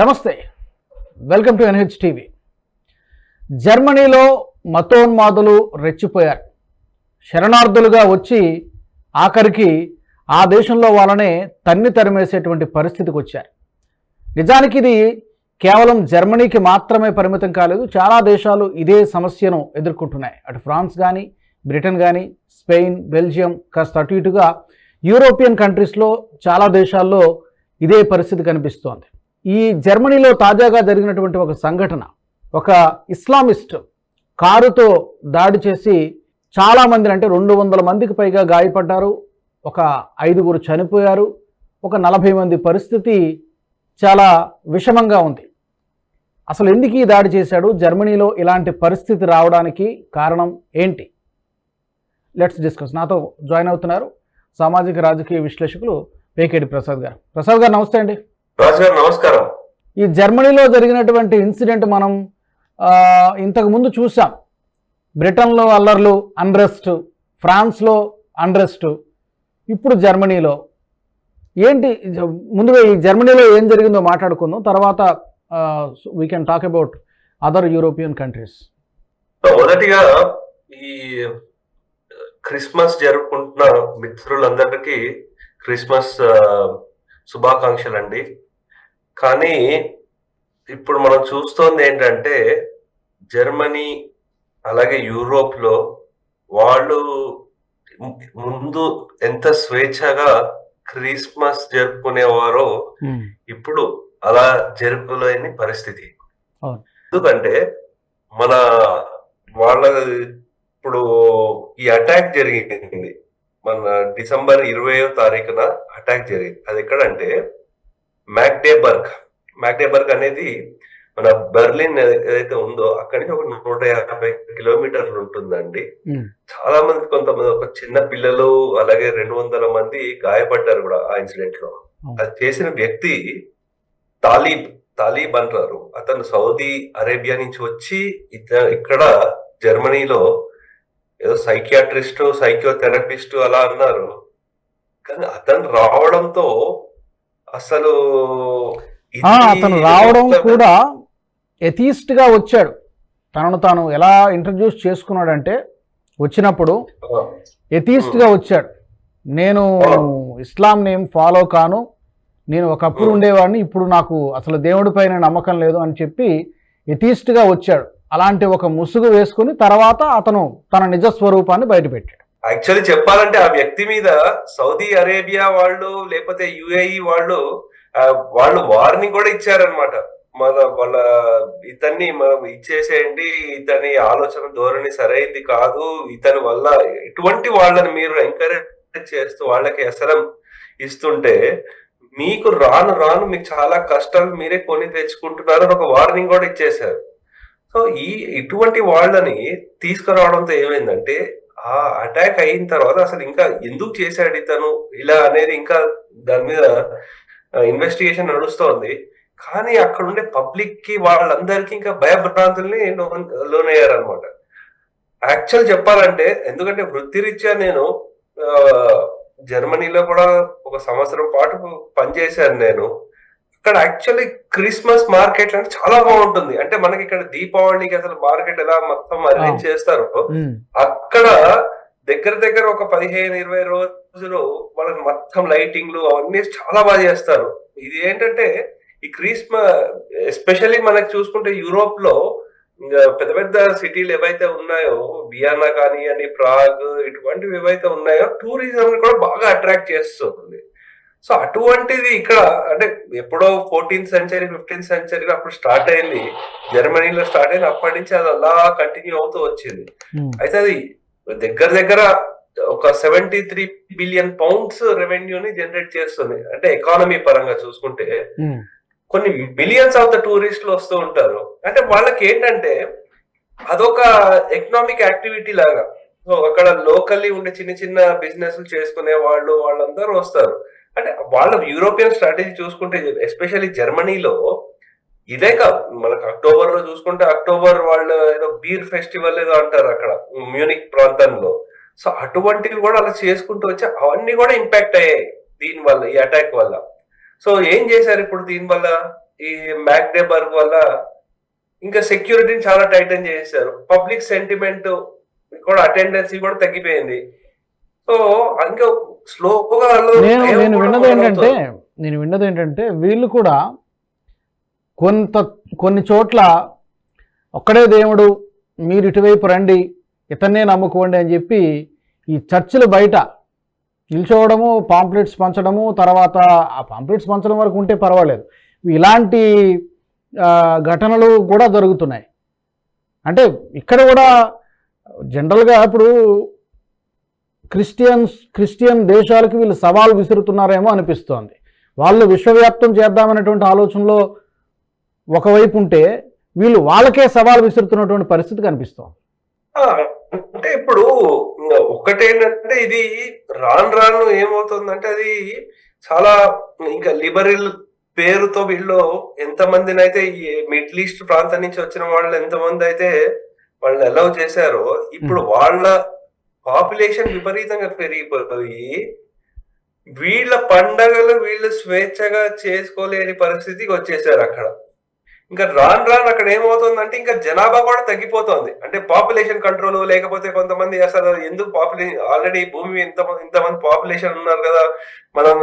నమస్తే. Welcome to NH TV జర్మనీలో మతోన్మాదులు రెచ్చిపోయారు. శరణార్థులుగా వచ్చి ఆఖరికి ఆ దేశంలో వాళ్ళనే తన్ని తరిమేసేటువంటి పరిస్థితికి వచ్చారు. నిజానికి ఇది కేవలం జర్మనీకి మాత్రమే పరిమితం కాలేదు చాలా దేశాలు ఇదే సమస్యను ఎదుర్కొంటున్నాయి. అటు ఫ్రాన్స్ కానీ బ్రిటన్ కానీ స్పెయిన్ బెల్జియం కాస్త అటు ఇటుగా యూరోపియన్ కంట్రీస్లో చాలా దేశాల్లో ఇదే పరిస్థితి కనిపిస్తోంది. ఈ జర్మనీలో తాజాగా జరిగినటువంటి ఒక సంఘటన ఒక ఇస్లామిస్ట్ కారుతో దాడి చేసి చాలామంది అంటే రెండు వందల మందికి పైగా గాయపడ్డారు ఒక ఐదుగురు చనిపోయారు ఒక నలభై మంది పరిస్థితి చాలా విషమంగా ఉంది. అసలు ఎందుకు ఈ దాడి చేశాడు? జర్మనీలో ఇలాంటి పరిస్థితి రావడానికి కారణం ఏంటి? లెట్స్ డిస్కస్ నాతో జాయిన్ అవుతున్నారు సామాజిక రాజకీయ విశ్లేషకులు పేకేడి ప్రసాద్ గారు. ప్రసాద్ గారు నమస్తే అండి. రాజు గారు నమస్కారం. ఈ జర్మనీలో జరిగినటువంటి ఇన్సిడెంట్ మనం ఆ, ఇంతకు ముందు చూసాం. బ్రిటన్లో అల్లర్లు అన్రెస్ట్ ఫ్రాన్స్లో అన్రెస్ట్ ఇప్పుడు జర్మనీలో. ఏంటి ముందుగా ఈ జర్మనీలో ఏం జరిగిందో మాట్లాడుకుందాం. తర్వాత we can talk about other European countries మొదటిగా ఈ క్రిస్మస్ జరుపుకుంటున్న మిత్రులందరికీ క్రిస్మస్ శుభాకాంక్షలు అండి కానీ ఇప్పుడు మనం చూస్తోంది ఏంటంటే జర్మనీ అలాగే యూరోప్లో వాళ్ళు ముందు ఎంత స్వేచ్ఛగా క్రిస్మస్ జరుపుకునేవారో ఇప్పుడు అలా జరుపులేని పరిస్థితి. ఎందుకంటే మన వాళ్ళ ఇప్పుడు ఈ అటాక్ జరిగింది. మన డిసెంబర్ ఇరవయో తారీఖున అటాక్ జరిగింది. అది ఎక్కడంటే మ్యాక్డేబర్గ్. మ్యాక్డేబర్గ్ అనేది మన బెర్లిన్ ఏదైతే ఉందో అక్కడి నుంచి ఒక నూట యాభై కిలోమీటర్లు ఉంటుందండి. చాలా మంది కొంతమంది ఒక చిన్న పిల్లలు అలాగే రెండు వందల మంది గాయపడ్డారు కూడా ఆ ఇన్సిడెంట్లో. అది చేసిన వ్యక్తి తాలీబ్ తాలీబ్ అంటారు. అతను సౌదీ అరేబియా నుంచి వచ్చి ఇక్కడ జర్మనీలో ఏదో సైకియాట్రిస్ట్ సైకియోథెరపిస్ట్ అలా అన్నారు. కానీ అతను రావడంతో అసలు అతను రావడం కూడా ఎథీస్ట్గా వచ్చాడు. తనను తాను ఎలా ఇంట్రడ్యూస్ చేసుకున్నాడంటే వచ్చినప్పుడు ఎథీస్ట్గా వచ్చాడు. నేను ఇస్లాం నేమ్ ఫాలో కాను. నేను ఒకప్పుడు ఉండేవాడిని ఇప్పుడు నాకు అసలు దేవుడి పైన నమ్మకం లేదు అని చెప్పి ఎథీస్ట్గా వచ్చాడు. అలాంటి ఒక ముసుగు వేసుకుని తర్వాత అతను తన నిజ స్వరూపాన్ని బయటపెట్టాడు. యాక్చువల్లీ చెప్పాలంటే ఆ వ్యక్తి మీద సౌదీ అరేబియా వాళ్ళు లేకపోతే యుఏఈ వాళ్ళు వాళ్ళు వార్నింగ్ కూడా ఇచ్చారనమాట మన వాళ్ళ ఇతన్ని మనం ఇచ్చేసేయండి ఇతని ఆలోచన ధోరణి సరైంది కాదు ఇతని వల్ల ఎటువంటి వాళ్ళని మీరు ఎంకరేజ్ చేస్తూ వాళ్ళకి అసలం ఇస్తుంటే మీకు రాను రాను మీకు చాలా కష్టాలు మీరే కొని తెచ్చుకుంటున్నారు ఒక వార్నింగ్ కూడా ఇచ్చేశారు. సో ఈ ఇటువంటి వాళ్ళని తీసుకురావడంతో ఏమైందంటే ఆ అటాక్ అయిన తర్వాత అసలు ఇంకా ఎందుకు చేశాడు ఇతను? ఇలా అనేది ఇంకా దాని మీద ఇన్వెస్టిగేషన్ నడుస్తోంది. కానీ అక్కడ ఉండే పబ్లిక్కి వాళ్ళందరికీ ఇంకా భయభ్రాంతుల్ని లోనయ్యారనమాట యాక్చువల్ చెప్పాలంటే ఎందుకంటే వృత్తిరీత్యా నేను జర్మనీలో కూడా ఒక సంవత్సరం పాటు పనిచేశాను నేను. ఇక్కడ యాక్చువల్లీ క్రిస్మస్ మార్కెట్ అంటే చాలా బాగుంటుంది. అంటే మనకి ఇక్కడ దీపావళికి అసలు మార్కెట్ ఎలా మొత్తం అరేంజ్ చేస్తారో అక్కడ దగ్గర దగ్గర ఒక పదిహేను ఇరవై రోజులు వాళ్ళకి మొత్తం లైటింగ్లు అవన్నీ చాలా బాగా చేస్తారు. ఇది ఏంటంటే ఈ క్రిస్మస్ ఎస్పెషల్లీ మనకి చూసుకుంటే యూరోప్లో పెద్ద పెద్ద సిటీలు ఏవైతే ఉన్నాయో వియన్నా కానీ అని ప్రాగ్ ఇటువంటివి ఏవైతే ఉన్నాయో టూరిజం కూడా బాగా అట్రాక్ట్ చేస్తుంది. సో అటువంటిది ఇక్కడ అంటే ఎప్పుడో ఫోర్టీన్త్ సెంచరీ ఫిఫ్టీన్త్ సెంచరీ అప్పుడు స్టార్ట్ అయింది. జర్మనీలో స్టార్ట్ అయింది. అప్పటి నుంచి అది అలా కంటిన్యూ అవుతూ వచ్చింది. అయితే అది దగ్గర దగ్గర ఒక సెవెంటీ త్రీ బిలియన్ పౌండ్స్ రెవెన్యూని జనరేట్ చేస్తుంది. అంటే ఎకానమీ పరంగా చూసుకుంటే కొన్ని మిలియన్స్ ఆఫ్ ద టూరిస్టులు వస్తూ ఉంటారు. అంటే వాళ్ళకి ఏంటంటే అదొక ఎకనామిక్ యాక్టివిటీ లాగా. సో అక్కడ లోకల్లీ ఉండే చిన్న చిన్న బిజినెస్ చేసుకునే వాళ్ళు వాళ్ళందరూ వస్తారు. అంటే వాళ్ళ యూరోపియన్ స్ట్రాటజీ చూసుకుంటే ఎస్పెషల్లీ జర్మనీలో ఇదే కాదు. మనకు అక్టోబర్లో చూసుకుంటే అక్టోబర్ వాళ్ళు ఏదో బీర్ ఫెస్టివల్ ఏదో అంటారు అక్కడ మ్యూనిక్ ప్రాంతంలో. సో అటువంటివి కూడా అలా చేసుకుంటూ వచ్చి అవన్నీ కూడా ఇంపాక్ట్ అయ్యాయి దీని వల్ల ఈ అటాక్ వల్ల. సో ఏం చేశారు ఇప్పుడు దీని వల్ల? ఈ మ్యాగ్డేబర్గ్ వల్ల ఇంకా సెక్యూరిటీని చాలా టైటన్ చేశారు పబ్లిక్ సెంటిమెంట్ కూడా అటెండెన్సీ కూడా తగ్గిపోయింది. సో ఇంకా స్లోగా నేను నేను విన్నది ఏంటంటే నేను విన్నది ఏంటంటే వీళ్ళు కూడా కొంత కొన్ని చోట్ల ఒక్కడే దేవుడు మీరు ఇటువైపు రండి ఇతన్నే నమ్ముకోండి అని చెప్పి ఈ చర్చిలు బయట నిల్చోవడము పాంప్లెట్స్ పంచడము తర్వాత ఆ పాంప్లెట్స్ పంచడం వరకు ఉంటే పర్వాలేదు. ఇలాంటి ఘటనలు కూడా జరుగుతున్నాయి. అంటే ఇక్కడ కూడా జనరల్గా ఇప్పుడు క్రిస్టియన్స్ క్రిస్టియన్ దేశాలకు వీళ్ళు సవాల్ విసురుతున్నారేమో అనిపిస్తోంది. వాళ్ళు విశ్వవ్యాప్తం చేద్దామనేటువంటి ఆలోచనలో ఒకవైపు ఉంటే వీళ్ళు వాళ్ళకే సవాల్ విసురుతున్నటువంటి పరిస్థితి కనిపిస్తోంది. అంటే ఇప్పుడు ఒకటేంటంటే ఇది రాను రాను ఏమవుతుందంటే అది చాలా ఇంకా లిబరల్ పేరుతో వీళ్ళు ఎంతమందిని అయితే ఈ మిడిల్ ఈస్ట్ ప్రాంతం నుంచి వచ్చిన వాళ్ళు ఎంతమంది అయితే వాళ్ళని అలౌ చేశారో ఇప్పుడు వాళ్ళ పాపులేషన్ విపరీతంగా పెరిగిపోయి వీళ్ళ పండగలు వీళ్ళు స్వేచ్ఛగా చేసుకోలేని పరిస్థితికి వచ్చేసారు అక్కడ. ఇంకా రాను రాను అక్కడ ఏమవుతుందంటే ఇంకా జనాభా కూడా తగ్గిపోతుంది. అంటే పాపులేషన్ కంట్రోల్ లేకపోతే కొంతమంది అసలు ఎందుకు పాపులేషన్ ఆల్రెడీ భూమి ఇంత ఇంతమంది పాపులేషన్ ఉన్నారు కదా. మనం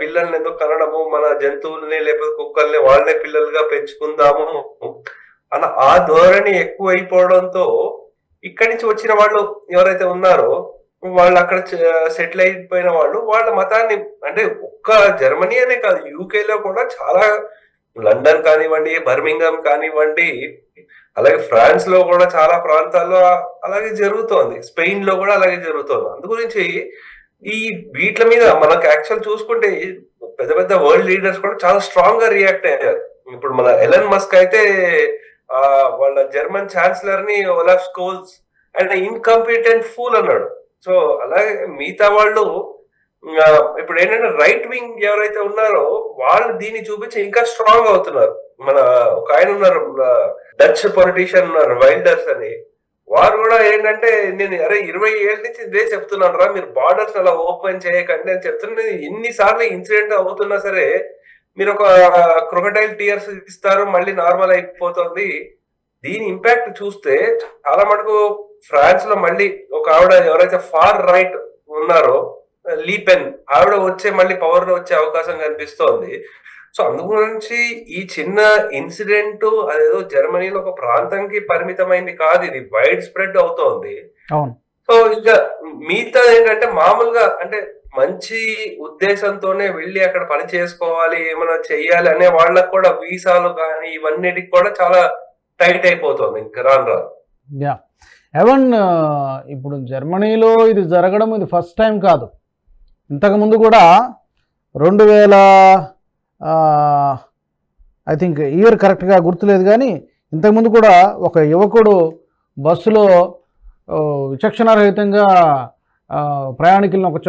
పిల్లల్ని ఎందుకు కనడము? మన జంతువుల్ని లేకపోతే కుక్కల్ని వాళ్ళనే పిల్లలుగా పెంచుకుందాము అన్న ఆ ధోరణి ఎక్కువ అయిపోవడంతో ఇక్కడి నుంచి వచ్చిన వాళ్ళు ఎవరైతే ఉన్నారో వాళ్ళు అక్కడ సెటిల్ అయిపోయిన వాళ్ళు వాళ్ళ మతాన్ని అంటే ఒక్క జర్మనీ అనే కాదు యూకేలో కూడా చాలా లండన్ కానివ్వండి బర్మింగం కానివ్వండి అలాగే ఫ్రాన్స్లో కూడా చాలా ప్రాంతాల్లో అలాగే జరుగుతోంది స్పెయిన్లో కూడా అలాగే జరుగుతోంది. అందు గురించి ఈ వీటిల మీద మనకు యాక్చువల్ చూసుకుంటే పెద్ద పెద్ద వరల్డ్ లీడర్స్ కూడా చాలా స్ట్రాంగ్గా రియాక్ట్ అయ్యారు. ఇప్పుడు మన ఎలన్ మస్క్ అయితే వాళ్ళ German ఛాన్సలర్ని Olaf Scholz and incompetent fool అన్నాడు. సో అలాగే మిగతా వాళ్ళు ఇప్పుడు ఏంటంటే రైట్ వింగ్ ఎవరైతే ఉన్నారో వాళ్ళు దీన్ని చూపించి ఇంకా స్ట్రాంగ్ అవుతున్నారు. మన ఒక ఆయన ఉన్నారు డచ్ పొలిటీషియన్ ఉన్నారు వైల్డర్స్ అని. వారు కూడా ఏంటంటే నేను అరే ఇరవై ఏళ్ళ నుంచి ఇదే చెప్తున్నాను రా మీరు బార్డర్స్ అలా ఓపెన్ చేయకండి అని చెప్తున్నా ఎన్నిసార్లు ఇన్సిడెంట్ అవుతున్నా సరే మీరు ఒక క్రొకటైల్ టీయర్స్ ఇస్తారు మళ్ళీ నార్మల్ అయిపోతుంది. దీని ఇంపాక్ట్ చూస్తే చాలా మటుకు ఫ్రాన్స్లో మళ్ళీ ఒక ఆవిడ ఎవరైతే ఫార్ రైట్ ఉన్నారో లీపెన్ ఆవిడ వచ్చే మళ్ళీ పవర్లో వచ్చే అవకాశం కనిపిస్తోంది. సో అందు గురించి ఈ చిన్న ఇన్సిడెంట్ అదేదో జర్మనీలో ఒక ప్రాంతంకి పరిమితమైంది కాదు ఇది వైడ్ స్ప్రెడ్ అవుతోంది. సో ఇంకా మిగతా ఏంటంటే మామూలుగా అంటే మంచి ఉద్దేశంతోనే వెళ్ళి అక్కడ పని చేసుకోవాలి ఏమైనా చెయ్యాలి అనే వాళ్ళకు కూడా వీసాలు కానీ ఇవన్నిటికి కూడా చాలా టైట్ అయిపోతుంది. ఇంకా రాను రాను. యా. ఎవన్ ఇప్పుడు జర్మనీలో ఇది జరగడం ఇది ఫస్ట్ టైం కాదు. ఇంతకుముందు కూడా రెండు వేల ఐ థింక్ ఇయర్ కరెక్ట్గా గుర్తులేదు కానీ ఇంతకుముందు కూడా ఒక యువకుడు బస్సులో విచక్షణారహితంగా ప్రయాణికులను ఒక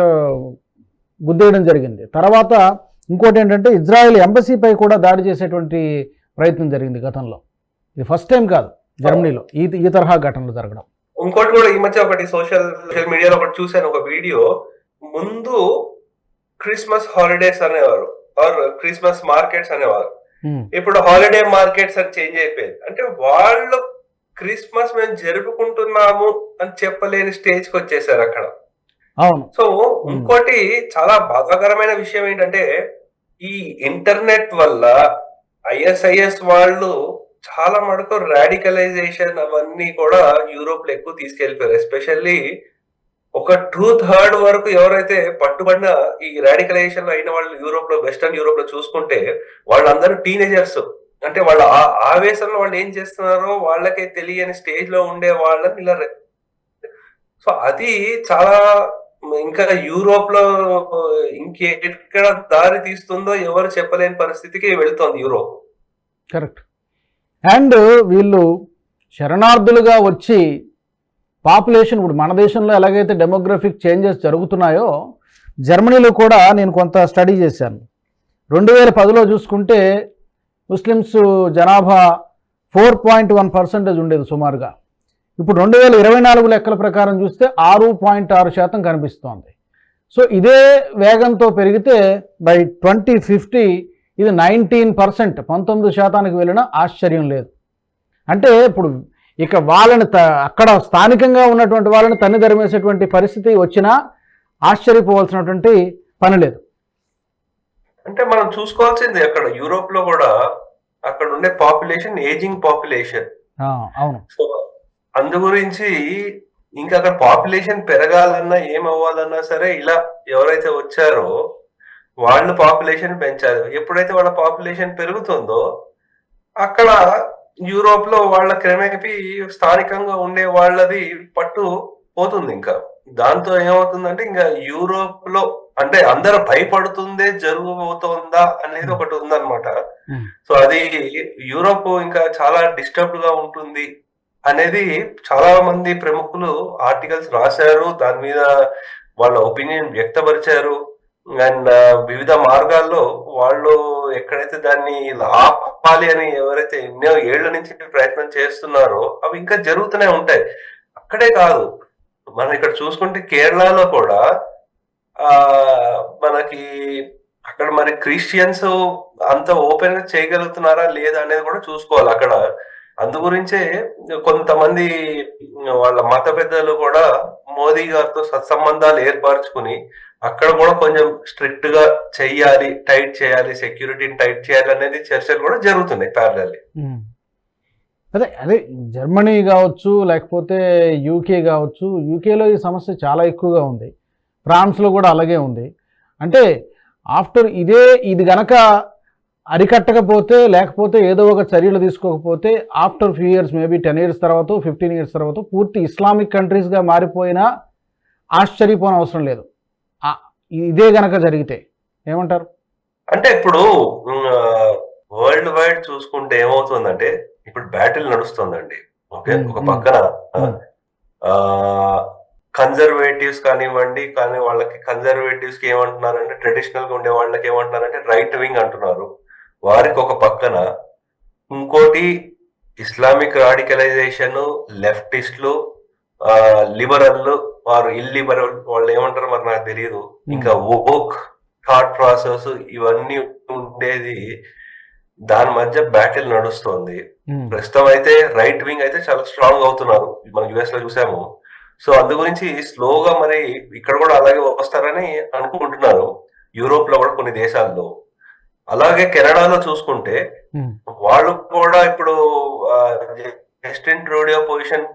గుద్దేయడం జరిగింది. తర్వాత ఇంకోటి ఏంటంటే ఇజ్రాయెల్ ఎంబసీపై కూడా దాడి చేసేటువంటి ప్రయత్నం జరిగింది గతంలో. ఇది ఫస్ట్ టైం కాదు జర్మనీలో ఈ ఈ తరహా ఘటనలు జరగడం. ఇంకోటి కూడా ఈ మధ్య ఒకటి సోషల్ సోషల్ మీడియాలో ఒకటి చూశాను ఒక వీడియో. ముందు క్రిస్మస్ హాలిడేస్ అనేవారు ఆర్ క్రిస్మస్ మార్కెట్స్ అనేవారు. ఇప్పుడు హాలిడే మార్కెట్స్ అని చేంజ్ అయిపోయింది. అంటే వాళ్ళు క్రిస్మస్ మేము జరుపుకుంటున్నాము అని చెప్పలేని స్టేజ్కి వచ్చేసారు అక్కడ. అవును. సో ఇంకోటి చాలా బాధాకరమైన విషయం ఏంటంటే ఈ ఇంటర్నెట్ వల్ల ఐఎస్ఐఎస్ వాళ్ళు చాలా మటుకు రాడికలైజేషన్ అవన్నీ కూడా యూరోప్లో ఎక్కువ తీసుకెళ్ళిపోయారు ఎస్పెషల్లీ ఒక టూ థర్డ్ వరకు ఎవరైతే పట్టుబడిన ఈ రాడికలైజేషన్ అయిన వాళ్ళు యూరోప్లో వెస్టర్న్ యూరోప్లో చూసుకుంటే వాళ్ళందరూ టీనేజర్స్. అంటే వాళ్ళ ఆ- ఆవేశంలో వాళ్ళు ఏం చేస్తున్నారో వాళ్ళకే తెలియని స్టేజ్లో ఉండే వాళ్ళని ఇలా సో అది చాలా ఇంకా యూరోప్లో ఇంకెక్కడ దారి తీస్తుందో ఎవరు చెప్పలేని పరిస్థితికి వెళుతోంది యూరోప్. కరెక్ట్. అండ్ వీళ్ళు శరణార్థులుగా వచ్చి పాపులేషన్ ఇప్పుడు మన దేశంలో ఎలాగైతే డెమోగ్రఫిక్ చేంజెస్ జరుగుతున్నాయో జర్మనీలో కూడా నేను కొంత స్టడీ చేశాను. రెండు వేల పదిలో చూసుకుంటే ముస్లిమ్స్ జనాభా ఫోర్ పాయింట్ వన్ పర్సెంటేజ్ ఉండేది సుమారుగా. ఇప్పుడు రెండు వేల ఇరవై నాలుగు లెక్కల ప్రకారం చూస్తే ఆరు పాయింట్ ఆరు శాతం కనిపిస్తోంది. సో ఇదే వేగంతో పెరిగితే బై ట్వంటీ ఫిఫ్టీ ఇది నైన్టీన్ పర్సెంట్ పంతొమ్మిది శాతానికి వెళ్ళినా ఆశ్చర్యం లేదు. అంటే ఇప్పుడు ఇక వాళ్ళని త అక్కడ స్థానికంగా ఉన్నటువంటి వాళ్ళని తన్ని ధరిమేసేటువంటి పరిస్థితి వచ్చినా ఆశ్చర్యపోవాల్సినటువంటి పని లేదు. అంటే మనం చూసుకోవాల్సింది అక్కడ యూరోప్లో కూడా అక్కడ ఉండే పాపులేషన్ ఏజింగ్ పాపులేషన్. అవును. సో అందు గురించి ఇంకా అక్కడ పాపులేషన్ పెరగాలన్నా ఏం అవ్వాలన్నా సరే ఇలా ఎవరైతే వచ్చారో వాళ్ళు పాపులేషన్ పెంచారు. ఎప్పుడైతే వాళ్ళ పాపులేషన్ పెరుగుతుందో అక్కడ యూరోప్లో వాళ్ళ క్రమేపీ స్థానికంగా ఉండే వాళ్ళది పట్టు పోతుంది ఇంకా. దాంతో ఏమవుతుందంటే ఇంకా యూరోప్లో అంటే అందరూ భయపడుతుందే జరగబోతోందా అనేది ఒకటి ఉందన్నమాట. సో అది యూరోప్ ఇంకా చాలా డిస్టర్బ్డ్గా ఉంటుంది అనేది చాలా మంది ప్రముఖులు ఆర్టికల్స్ రాశారు. దాని మీద వాళ్ళ ఒపీనియన్ వ్యక్తపరిచారు. అండ్ వివిధ మార్గాల్లో వాళ్ళు ఎక్కడైతే దాన్ని ఆపాలి అని ఎవరైతే ఎన్నో ఏళ్ళ నుంచి ప్రయత్నం చేస్తున్నారో అవి ఇంకా జరుగుతూనే ఉంటాయి. అక్కడే కాదు. మనం ఇక్కడ చూసుకుంటే కేరళలో కూడా ఆ మనకి అక్కడ మరి క్రిస్టియన్స్ అంత ఓపెన్గా చేయగలుగుతున్నారా లేదా అనేది కూడా చూసుకోవాలి అక్కడ. అందు గురించే కొంతమంది వాళ్ళ మత పెద్దలు కూడా మోదీ గారితో సత్సంబంధాలు ఏర్పరచుకుని అక్కడ కూడా కొంచెం స్ట్రిక్ట్గా చెయ్యాలి టైట్ చేయాలి సెక్యూరిటీని టైట్ చేయాలి అనేది చర్చలు కూడా జరుగుతున్నాయి ప్యారలీ అదే అదే జర్మనీ కావచ్చు లేకపోతే యూకే కావచ్చు యూకేలో ఈ సమస్య చాలా ఎక్కువగా ఉంది. ఫ్రాన్స్లో కూడా అలాగే ఉంది. అంటే ఆఫ్టర్ ఇదే ఇది గనక అరికట్టకపోతే లేకపోతే ఏదో ఒక చర్యలు తీసుకోకపోతే after few years maybe ten years తర్వాత ఫిఫ్టీన్ ఇయర్స్ తర్వాత పూర్తి ఇస్లామిక్ కంట్రీస్గా మారిపోయినా ఆశ్చర్యపోని అవసరం లేదు. ఇదే గనక జరిగితే ఏమంటారు? అంటే ఇప్పుడు వరల్డ్ వైడ్ చూసుకుంటే ఏమవుతుందంటే ఇప్పుడు బ్యాటిల్ నడుస్తుందండి. ఓకే? ఒక. పక్కన. కన్జర్వేటివ్స్ కానివ్వండి కానీ వాళ్ళకి కన్జర్వేటివ్స్కి ఏమంటున్నారంటే ట్రెడిషనల్గా ఉండే వాళ్ళకి ఏమంటున్నారంటే రైట్ వింగ్ అంటున్నారు. వారికి ఒక పక్కన ఇంకోటి ఇస్లామిక్ రాడికలైజేషన్ లెఫ్టిస్టులు లిబరల్ వారు ఇల్లిబరల్ వాళ్ళు ఏమంటారో మరి నాకు తెలియదు ఇంకా ఓక్ థాట్ ప్రాసెస్ ఇవన్నీ ఉండేది దాని మధ్య బ్యాటిల్ నడుస్తోంది. ప్రస్తుతం అయితే రైట్ వింగ్ అయితే చాలా స్ట్రాంగ్ అవుతున్నారు. మనం యుఎస్లో చూసాము. సో అందు గురించి స్లోగా మరి ఇక్కడ కూడా అలాగే వస్తారని అనుకుంటున్నారు. యూరోప్లో కూడా కొన్ని దేశాల్లో. అలాగే కెనడాలో చూసుకుంటే వాళ్ళు కూడా ఇప్పుడు జస్టిన్ ట్రూడియో పొజిషన్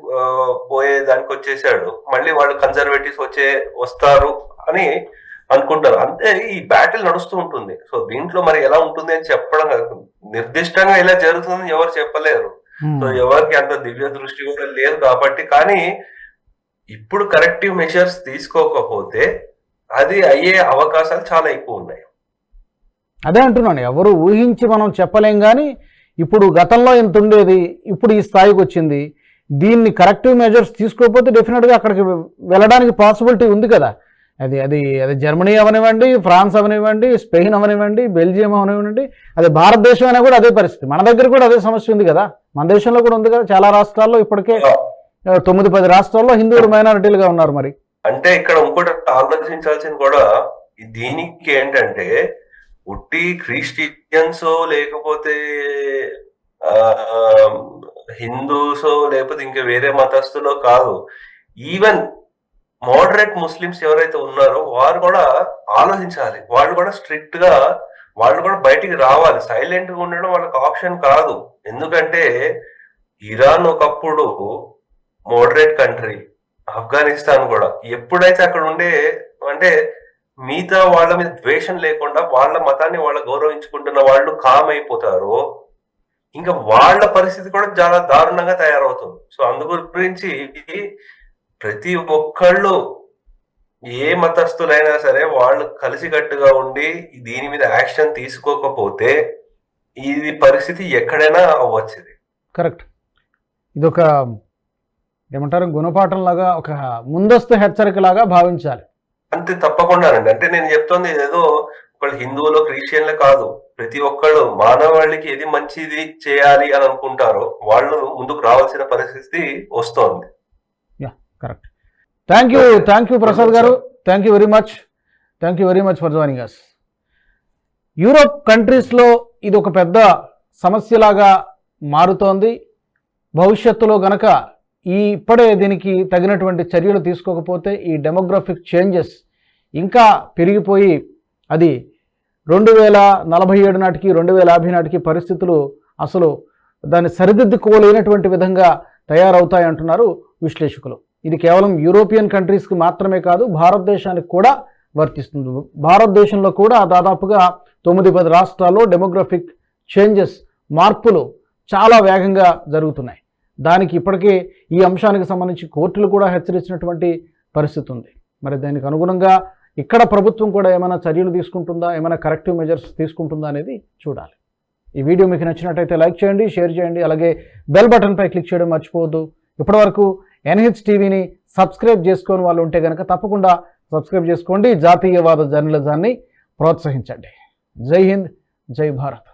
పోయే దానికి వచ్చేసాడు. మళ్ళీ వాళ్ళు కన్జర్వేటివ్స్ వచ్చే వస్తారు అని అనుకుంటారు. అంతే ఈ బ్యాటిల్ నడుస్తూ ఉంటుంది. సో దీంట్లో మరి ఎలా ఉంటుంది అని చెప్పడం. నిర్దిష్టంగా ఇలా జరుగుతుందని ఎవరు చెప్పలేరు. సో ఎవరికి అంత దివ్య దృష్టి కూడా లేదు కాబట్టి. కానీ ఇప్పుడు కరెక్టివ్ మెషర్స్ తీసుకోకపోతే అది అయ్యే అవకాశాలు చాలా ఎక్కువ ఉన్నాయి. అదే అంటున్నాను ఎవరు ఊహించి మనం చెప్పలేం కానీ ఇప్పుడు గతంలో ఇంత ఉండేది ఇప్పుడు ఈ స్థాయికి వచ్చింది. దీన్ని కరెక్టివ్ మెజర్స్ తీసుకోకపోతే డెఫినెట్గా అక్కడికి వెళ్ళడానికి పాసిబిలిటీ ఉంది కదా. అది అది అది జర్మనీ అవనివ్వండి ఫ్రాన్స్ అవనివ్వండి స్పెయిన్ అవనివ్వండి బెల్జియం అవనివ్వండి అది భారతదేశం అయినా కూడా అదే పరిస్థితి. మన దగ్గర కూడా అదే సమస్య ఉంది కదా. మన దేశంలో కూడా ఉంది కదా. చాలా రాష్ట్రాల్లో ఇప్పటికే తొమ్మిది పది రాష్ట్రాల్లో హిందువులు మైనారిటీలుగా ఉన్నారు మరి. అంటే ఇక్కడ ఇంకోటి ఆలోచించాల్సింది కూడా దీనికి ఏంటంటే ఉట్టి క్రిస్టియన్స్ లేకపోతే హిందూసో లేకపోతే ఇంకా వేరే మతస్థులో కాదు. ఈవెన్ మోడరేట్ ముస్లిమ్స్ ఎవరైతే ఉన్నారో వారు కూడా ఆలోచించాలి. వాళ్ళు కూడా స్ట్రిక్ట్గా వాళ్ళు కూడా బయటికి రావాలి. సైలెంట్గా ఉండడం వాళ్ళకి ఆప్షన్ కాదు. ఎందుకంటే ఇరాన్ ఒకప్పుడు మోడరేట్ కంట్రీ ఆఫ్ఘనిస్తాన్ కూడా. ఎప్పుడైతే అక్కడ ఉండే అంటే మిగతా వాళ్ళ మీద ద్వేషం లేకుండా వాళ్ళ మతాన్ని వాళ్ళు గౌరవించుకుంటున్న వాళ్ళు కామ్ అయిపోతారు ఇంకా వాళ్ళ పరిస్థితి కూడా చాలా దారుణంగా తయారవుతుంది. సో అందు గురించి ప్రతి ఒక్కళ్ళు ఏ మతస్థులైనా సరే వాళ్ళు కలిసికట్టుగా ఉండి దీని మీద యాక్షన్ తీసుకోకపోతే ఇది పరిస్థితి ఎక్కడైనా అవ్వచ్చు ఇది కరెక్ట్. ఇదొక ఏమంటారు గుణపాఠం లాగా ఒక ముందస్తు హెచ్చరికలాగా భావించాలి. అంతే తప్పకుండానండి అంటే నేను చెప్తోంది ఏదో ఒకళ్ళు హిందువులు క్రిస్టియన్లు కాదు. ప్రతి ఒక్కళ్ళు మానవాళికి ఏది మంచిది చేయాలి అని అనుకుంటారో వాళ్ళు ముందుకు రావాల్సిన పరిస్థితి వస్తోంది. Correct. Thank you thank you Prasad గారు. Thank you very much thank you very much for joining us Europe కంట్రీస్లో ఇది ఒక పెద్ద సమస్యలాగా మారుతోంది. భవిష్యత్తులో గనక ఈ ఇప్పుడే దీనికి తగినటువంటి చర్యలు తీసుకోకపోతే ఈ డెమోగ్రఫిక్ చేంజెస్ ఇంకా పెరిగిపోయి అది రెండు వేల నలభై ఏడు నాటికి రెండు వేల యాభై నాటికి పరిస్థితులు అసలు దాన్ని సరిదిద్దుకోలేనటువంటి విధంగా తయారవుతాయి అంటున్నారు విశ్లేషకులు. ఇది కేవలం యూరోపియన్ కంట్రీస్కి మాత్రమే కాదు భారతదేశానికి కూడా వర్తిస్తుంది. భారతదేశంలో కూడా దాదాపుగా తొమ్మిది పది రాష్ట్రాల్లో డెమోగ్రఫిక్ చేంజెస్ మార్పులు చాలా వేగంగా జరుగుతున్నాయి. దానికి ఇప్పటికే ఈ అంశానికి సంబంధించి కోర్టులు కూడా హెచ్చరించినటువంటి పరిస్థితి ఉంది. మరి దానికి అనుగుణంగా ఇక్కడ ప్రభుత్వం కూడా ఏమైనా చర్యలు తీసుకుంటుందా? ఏమైనా కరెక్టివ్ మెజర్స్ తీసుకుంటుందా అనేది చూడాలి. ఈ వీడియో మీకు నచ్చినట్టయితే లైక్ చేయండి షేర్ చేయండి అలాగే బెల్ బటన్పై క్లిక్ చేయడం మర్చిపోవద్దు. ఇప్పటివరకు ఎన్హెచ్ టీవీని సబ్స్క్రైబ్ చేసుకొని వాళ్ళు ఉంటే కనుక తప్పకుండా సబ్స్క్రైబ్ చేసుకోండి. జాతీయవాద జర్నలిజాన్ని ప్రోత్సహించండి. జై హింద్ జై భారత్.